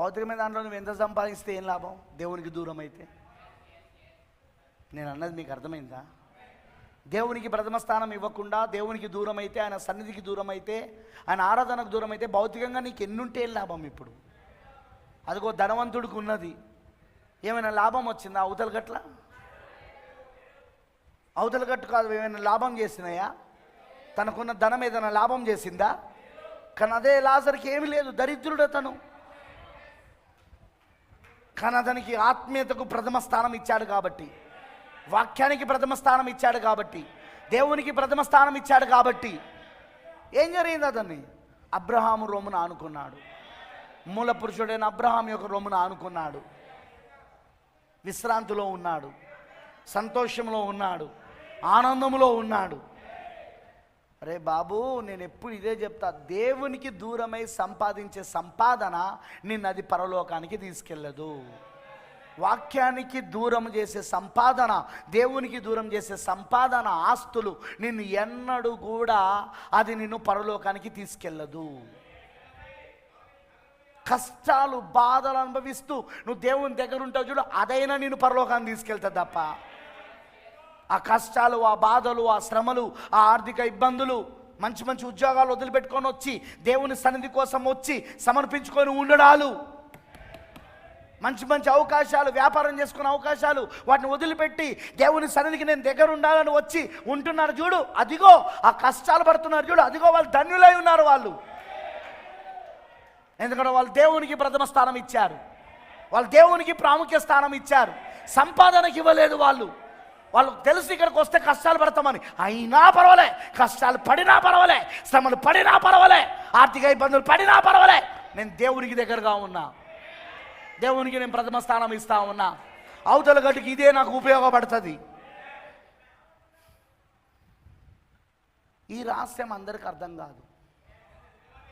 భౌతికమైన దాంట్లో నువ్వు ఎంత సంపాదిస్తే ఏం లాభం? దేవునికి దూరం అయితే నేను అన్నది మీకు అర్థమైందా? దేవునికి ప్రథమ స్థానం ఇవ్వకుండా దేవునికి దూరం అయితే ఆయన సన్నిధికి దూరం అయితే ఆయన ఆరాధనకు దూరం అయితే భౌతికంగా నీకు ఎన్నుంటే లాభం ఇప్పుడు? అదిగో ధనవంతుడికి ఉన్నది. ఏమైనా లాభం వచ్చిందా అవతల గట్ల? అవతల గట్టు కాదు ఏమైనా లాభం చేసినాయా? తనకున్న ధనం ఏదైనా లాభం చేసిందా? కానీ అదే లాజర్కి ఏమీ లేదు దరిద్రుడు అతను. కానీ అతనికి ఆత్మీయతకు ప్రథమ స్థానం ఇచ్చాడు కాబట్టి. వాక్యానికి ప్రథమ స్థానం ఇచ్చాడు కాబట్టి. దేవునికి ప్రథమ స్థానం ఇచ్చాడు కాబట్టి. ఏం జరిగింది అతన్ని? అబ్రహాము రోమును ఆనుకున్నాడు. మూల పురుషుడైన అబ్రహాం యొక్క రోమును ఆనుకున్నాడు. విశ్రాంతిలో ఉన్నాడు. సంతోషంలో ఉన్నాడు. ఆనందంలో ఉన్నాడు. అరే బాబు నేను ఎప్పుడు ఇదే చెప్తా. దేవునికి దూరమై సంపాదించే సంపాదన నిన్ను అది పరలోకానికి తీసుకెళ్ళదు. వాక్యానికి దూరం చేసే సంపాదన దేవునికి దూరం చేసే సంపాదన ఆస్తులు నిన్ను ఎన్నడూ కూడా అది నిన్ను పరలోకానికి తీసుకెళ్ళదు. కష్టాలు బాధలు అనుభవిస్తూ నువ్వు దేవుని దగ్గర ఉంటావు చూడు అదైనా నేను పరలోకాన్ని తీసుకెళ్తా తప్ప. ఆ కష్టాలు ఆ బాధలు ఆ శ్రమలు ఆ ఆర్థిక ఇబ్బందులు మంచి మంచి ఉద్యోగాలు వదిలిపెట్టుకొని వచ్చి దేవుని సన్నిధి కోసం వచ్చి సమర్పించుకొని ఉండడాలు. మంచి మంచి అవకాశాలు వ్యాపారం చేసుకునే అవకాశాలు వాటిని వదిలిపెట్టి దేవుని సన్నిధికి నేను దగ్గర ఉండాలని వచ్చి ఉంటున్నారు చూడు. అదిగో ఆ కష్టాలు పడుతున్నారు చూడు. అదిగో వాళ్ళు ధన్యులై ఉన్నారు వాళ్ళు. ఎందుకంటే వాళ్ళు దేవునికి ప్రథమ స్థానం ఇచ్చారు. వాళ్ళు దేవునికి ప్రాముఖ్య స్థానం ఇచ్చారు. సంపాదనకి ఇవ్వలేదు వాళ్ళు. వాళ్ళు తెలుసు ఇక్కడికి వస్తే కష్టాలు పడతామని. అయినా పర్వాలే. కష్టాలు పడినా పర్వాలే. శ్రమలు పడినా పర్వాలే. ఆర్థిక ఇబ్బందులు పడినా పర్వాలే. నేను దేవునికి దగ్గరగా ఉన్నా. దేవునికి నేను ప్రథమ స్థానం ఇస్తా ఉన్నా. అవతల గట్టుకి ఇదే నాకు ఉపయోగపడుతుంది. ఈ రహస్యం అందరికి అర్థం కాదు.